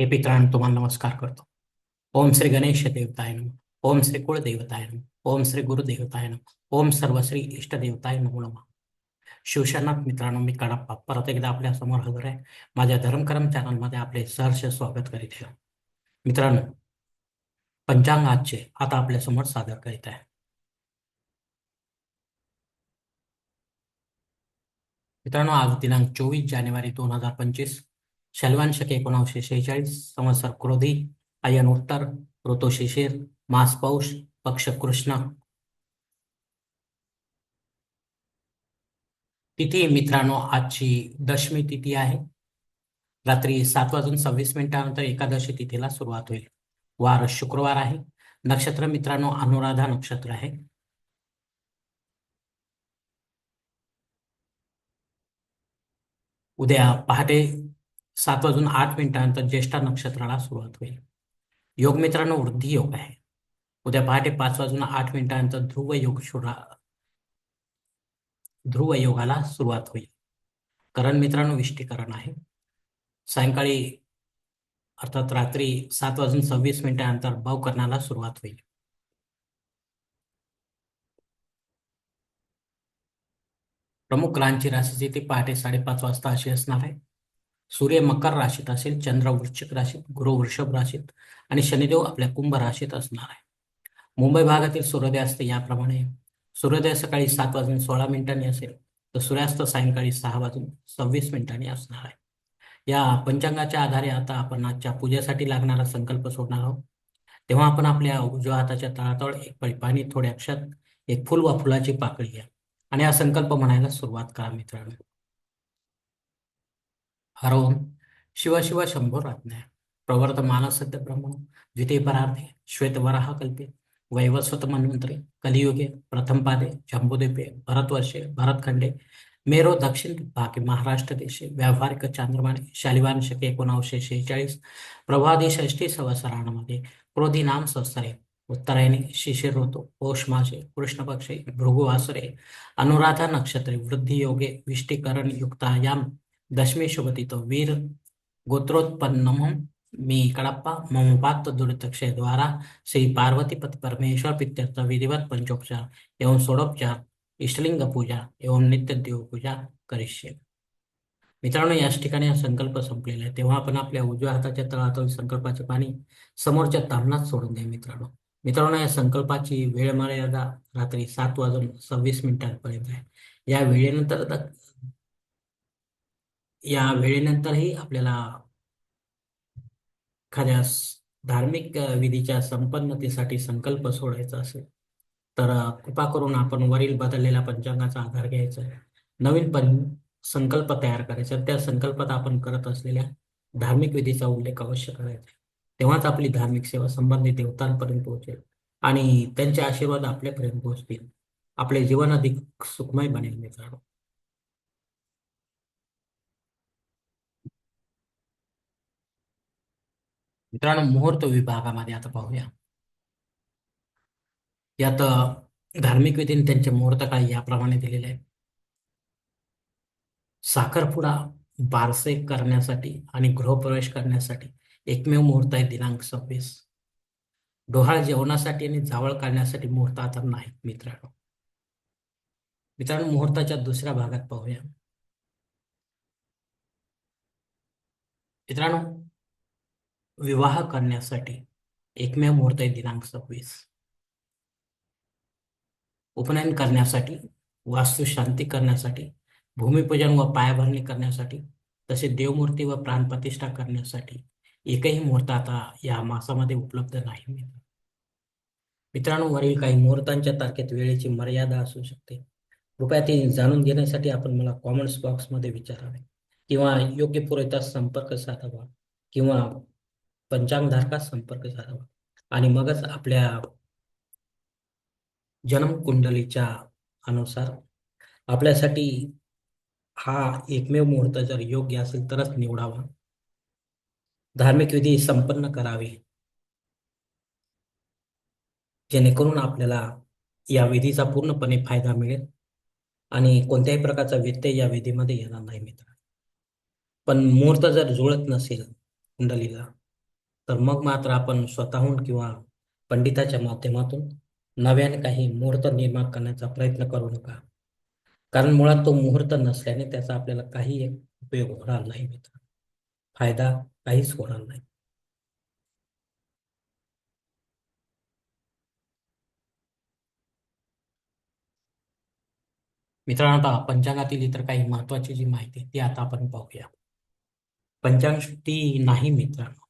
हे पितरांनो तुम्हाला नमस्कार करतो. ओम श्री गणेश देवताय नम. ओम श्री कुळदेवताय नम. ओम श्री गुरुदेवताय नम. ओम सर्व श्री इष्टदेवताय नमो नमः. शिवशनाथ मित्रांनो मी कडप्पा परत एकदा आपल्यासमोर हजर आहे. माझ्या धर्मकरम चॅनलमध्ये आपले सहर्ष स्वागत करीत आहे. मित्रांनो पंचांग आजचे आता आपल्यासमोर सादर करीत आहे. मित्रांनो आज दिनांक चोवीस जानेवारी दोन हजार पंचवीस शल्वांशके शके एकोणावीसशे शेहेचाळीस संवत्सर क्रोधी अयन उत्तर ऋतू शिशिर मास पौष पक्ष कृष्ण. तिथी मित्रांनो आजची दशमी तिथी आहे. रात्री सात वाजून सव्वीस मिनिटानंतर एकादशी तिथीला सुरुवात होईल. वार शुक्रवार आहे. नक्षत्र मित्रांनो अनुराधा नक्षत्र आहे. उद्या पहाटे सात वाजून आठ मिनिटानंतर ज्येष्ठा नक्षत्राला सुरुवात होईल. योग मित्रांनो वृद्धी योग आहे. उद्या पहाटे पाच वाजून आठ मिनिटानंतर ध्रुव योग ध्रुव योगाला सुरुवात होईल. करण मित्रांनो विष्टीकरण आहे. सायंकाळी अर्थात रात्री सात वाजून सव्वीस मिनिटानंतर भावकरणाला सुरुवात होईल. प्रमुख ग्रहांची राशीची ती पहाटे साडेपाच वाजता अशी असणार आहे. सूर्य मकर राशीत असेल चंद्र वृश्चिक राशीत गुरु वृषभ राशीत आणि शनिदेव आपल्या कुंभ राशीत असणार आहे. मुंबई भागातील सूर्योदय असते याप्रमाणे सूर्योदय सकाळी सात वाजून सोळा मिनिटांनी असेल तर सूर्यास्त सायंकाळी सहा वाजून सव्वीस मिनिटांनी असणार आहे. या पंचांगाच्या आधारे आता आपण आजच्या पूजेसाठी लागणारा संकल्प सोडणार आहोत. तेव्हा आपण आपल्या उजव्या हाताच्या तळातळ एक पळी पाणी थोड्या अक्षात एक फुल वा फुलाची पाकळी घ्या. आणि हा संकल्प म्हणायला सुरुवात करा मित्रांनो. हरोम शिव शिव शंभो रत्न प्रवर्तमान सत्य ब्रह्म। द्वितीय परार्थे श्वेतवराह कल्पे। वैवस्वत मन्वंतरे कलियुगे प्रथम पादे जम्बुद्वीपे भरतवर्षे भरतखंडे मेरो दक्षिण भागे महाराष्ट्र देशे व्यावहारिक चांद्रमाने शालिवान शके एकोणावीसशे शेहेचाळीस। प्रभादी षष्टी संवत्सरामध्ये क्रोधी नाम संवत्सरे उत्तरायणी शिशिर ऋतू पौष मासे कृष्ण पक्षे भृगुवासरे अनुराधा नक्षत्रे वृद्धी योगे विष्टीकरण युक्तायाम दशमी వీర్ वीर गोत्रोत्पन्नम मी कड़प्पा ममोपात दुरितक्षय द्वारा श्री पार्वती पति परमेश्वर पित्यर्थ विधिवत पंचोपचार एवं षोडोपचार इष्टलिंग पूजा एवं नित्य देव पूजा मित्रांनो याच ठिकाणी हा संकल्प संपलेला आहे. तेव्हा आपण आपल्या उजव्या हाताच्या तळातून संकल्पाचे पाणी समोरच्या तामणात सोडून द्या मित्रांनो. मित्रांनो या संकल्पाची वेळ मर्यादा रात्री सात वाजून सव्वीस मिनिटांपर्यंत आहे. या वेळेनंतर या वेळेनंतरही आपल्याला एखाद्या धार्मिक विधीच्या संपन्नतेसाठी संकल्प सोडायचा असेल तर कृपा करून आपण वरील बदललेल्या पंचांगाचा आधार घ्यायचा नवीन पण संकल्प तयार करायचा त्या संकल्पात आपण करत असलेल्या धार्मिक विधीचा उल्लेख अवश्य करायचा तेव्हाच आपली धार्मिक सेवा संबंधित देवतांपर्यंत पोहोचेल आणि त्यांचे आशीर्वाद आपल्यापर्यंत पोहोचतील. आपले जीवन अधिक सुखमय बनेल मित्रांनो. मित्रांनो मुहूर्त विभागामध्ये आता पाहूया. यात धार्मिक विधीने त्यांचे मुहूर्त काळ याप्रमाणे दिलेले आहे साखरपुडा बारसे करण्यासाठी आणि गृहप्रवेश करण्यासाठी एकमेव मुहूर्त आहे दिनांक सव्वीस. डोहाळ जेवणासाठी आणि जावळ काढण्यासाठी मुहूर्त आता नाहीत मित्रांनो. मित्रांनो मुहूर्ताच्या दुसऱ्या भागात पाहूया. मित्रांनो विवाह करण्यासाठी एकमेव मुहूर्त आहे दिनांक सव्वीस. उपनयन करण्यासाठी वास्तू शांती करण्यासाठी भूमिपूजन व पायाभरणी करण्यासाठी तसेच देवमूर्ती व प्राणप्रतिष्ठा करण्यासाठी एकही मुहूर्त आता या मासामध्ये उपलब्ध नाही. मित्रांनो वरील काही मुहूर्तांच्या तारखेत वेळेची मर्यादा असू शकते. कृपया ते जाणून घेण्यासाठी आपण मला कॉमेंट्स बॉक्समध्ये विचारावे किंवा योग्य पुरवठा संपर्क साधावा किंवा पंचांगधारकास संपर्क साधावा आणि मगच आपल्या जन्म कुंडलीच्या अनुसार आपल्यासाठी हा एकमेव मुहूर्त जर योग्य असेल तरच निवडावा. धार्मिक विधी संपन्न करावी. जेणेकरून आपल्याला या विधीचा पूर्णपणे फायदा मिळेल. आणि कोणत्याही प्रकारचा व्यत्यय या विधीमध्ये येणार नाही मित्र पण मुहूर्त जर जुळत नसेल कुंडलीला तर मग मात्र आपण स्वतःहून किंवा पंडिताच्या माध्यमातून नव्याने काही मुहूर्त निर्माण करण्याचा प्रयत्न करू नका. कारण मुळात तो मुहूर्त नसल्याने त्याचा आपल्याला काही एक उपयोग होणार नाही मित्र. फायदा काहीच होणार नाही. मित्रांनो आता पंचांगातील इतर काही महत्वाची जी माहिती ती आता आपण पाहूया. पंचांग ती नाही मित्रांनो.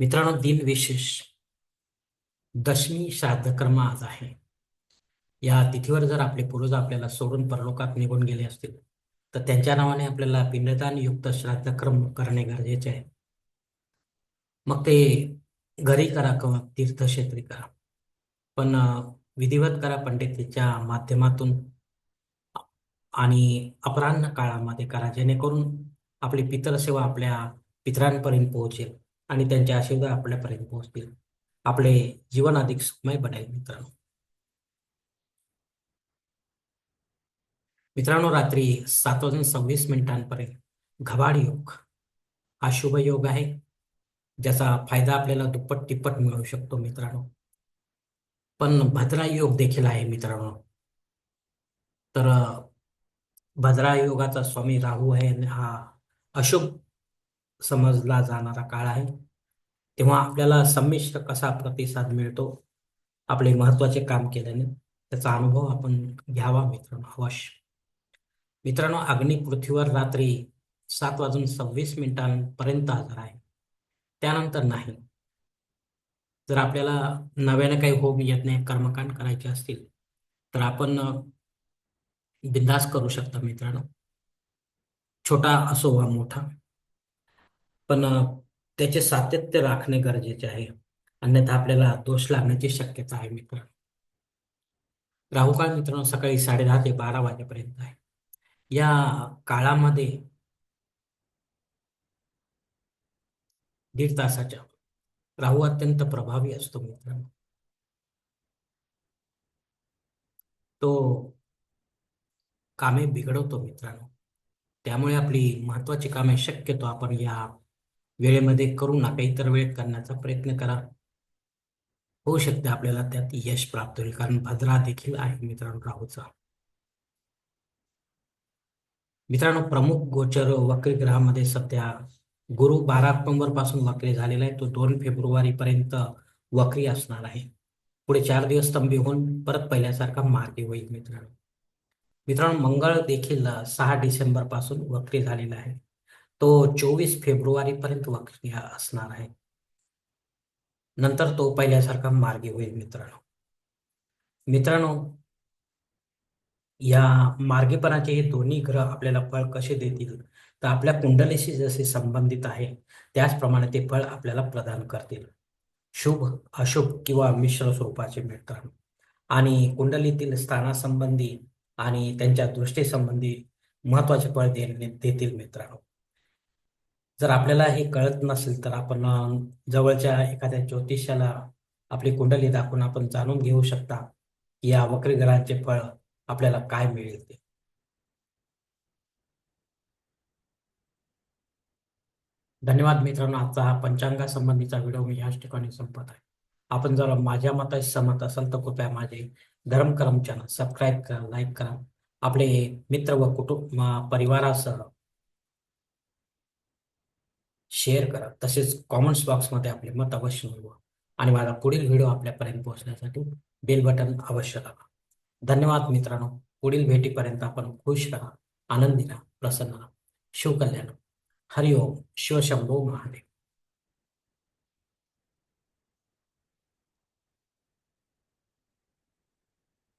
मित्रांनो दिन विशेष दशमी श्राद्ध कर्म आज आहे. या तिथीवर जर आपले पूर्वज आपल्याला सोडून परलोकात निघून गेले असतील तर त्यांच्या नावाने आपल्याला पिंडदान युक्त श्राद्ध कर्म करणे गरजेचे आहे. मग ते घरी करा किंवा तीर्थक्षेत्री करा. पण विधिवत करा पंडितीच्या माध्यमातून आणि अपराह्न काळामध्ये करा जेणेकरून आपली पितरसेवा आपल्या पितरांपर्यंत पोहोचेल. आणि त्यांच्या आशीर्वाद आपल्यापर्यंत पोहोचतील. आपले जीवन अधिक सुखमय बनेल मित्रांनो. मित्रांनो रात्री सात वाजून सव्वीस मिनिटांपर्यंत घबाड योग हा शुभ योग आहे ज्याचा फायदा आपल्याला दुप्पट तिप्पट मिळू शकतो मित्रांनो. पण भद्रा योग देखील आहे मित्रांनो. तर भद्रा योगाचा स्वामी राहू आहे हा अशुभ समजला जाणारा काळ आहे. तेव्हा आपल्याला संमिश्र कसा प्रतिसाद मिळतो आपले महत्त्वाचे काम केल्याने त्याचा अनुभव आपण घ्यावा मित्रांनो अवश्य. मित्रांनो अग्नी पृथ्वीवर रात्री सात वाजून सव्वीस मिनिटांपर्यंत हजर आहे. त्यानंतर नाही. जर आपल्याला नव्याने काही होम यज्ञ कर्मकांड करायचे असतील तर आपण बिंदास करू शकता मित्रांनो. छोटा असो वा मोठा पण त्याचे सातत्य राखणे गरजेचे आहे. अन्यथा आपल्याला दोष लागण्याची शक्यता आहे मित्र. राहुकाळ मित्रांनो सकाळी साडे दहा ते बारा वाजेपर्यंत आहे. या काळामध्ये दीड तासाच्या राहू अत्यंत प्रभावी असतो मित्रांनो. तो कामे बिघडवतो मित्रांनो. त्यामुळे आपली महत्वाची कामे शक्यतो आपण या वेळेमध्ये करू नका इतर वेळेत करण्याचा प्रयत्न करा. होऊ शकते आपल्याला त्यात यश प्राप्त होईल कारण भद्रा देखील आहे मित्रांनो राहूचा. मित्रांनो प्रमुख गोचर वक्री ग्रहामध्ये सध्या गुरु बारा ऑक्टोबरपासून वक्री झालेला आहे तो दोन फेब्रुवारी पर्यंत वक्री असणार आहे. पुढे चार दिवस स्तंभी होऊन परत पहिल्यासारखा मार्गी होईल मित्रांनो. मित्रांनो मंगळ देखील सहा डिसेंबरपासून वक्री झालेला आहे. तो चोवीस फेब्रुवारी पर्यंत असणार आहे. नंतर तो पहिल्यासारखा मार्गी होईल मित्रांनो. मित्रांनो या मार्गीपणाचे हे दोन्ही ग्रह आपल्याला फळ कसे देतील? तर आपल्या कुंडलीशी जसे संबंधित आहे त्याचप्रमाणे ते फळ आपल्याला प्रदान करतील. शुभ अशुभ किंवा मिश्र स्वरूपाचे मित्रांनो. आणि कुंडलीतील स्थानासंबंधी आणि त्यांच्या दृष्टीसंबंधी महत्त्वाचे फळ देतील मित्रांनो. जर आपल्याला हे कळत नसेल तर आपण जवळच्या एखाद्या ज्योतिषाला आपली कुंडली दाखवून आपण जाणून घेऊ शकता की या वक्री ग्रहांचे फळ आपल्याला काय मिळेल ते. धन्यवाद मित्रांनो. आजचा हा पंचांगा संबंधीचा व्हिडिओ मी याच ठिकाणी संपत आहे. आपण जर माझ्या मताशी सहमत असाल तर कृपया माझे धर्मकरम चॅनल सबस्क्राईब करा लाईक करा. आपले मित्र व कुटुंब परिवारासह शेअर करा. तसेच कॉमेंट्स बॉक्समध्ये आपले मत अवश्य नोंदवा आणि माझा पुढील व्हिडिओ आपल्यापर्यंत पोहोचण्यासाठी बेल बटन अवश्य दाबा. धन्यवाद मित्रांनो. पुढील भेटीपर्यंत आपण खुश राहा आनंदी राहा प्रसन्न राहा. शिवकल्याण हरिओम. शिवशंभो महादेव.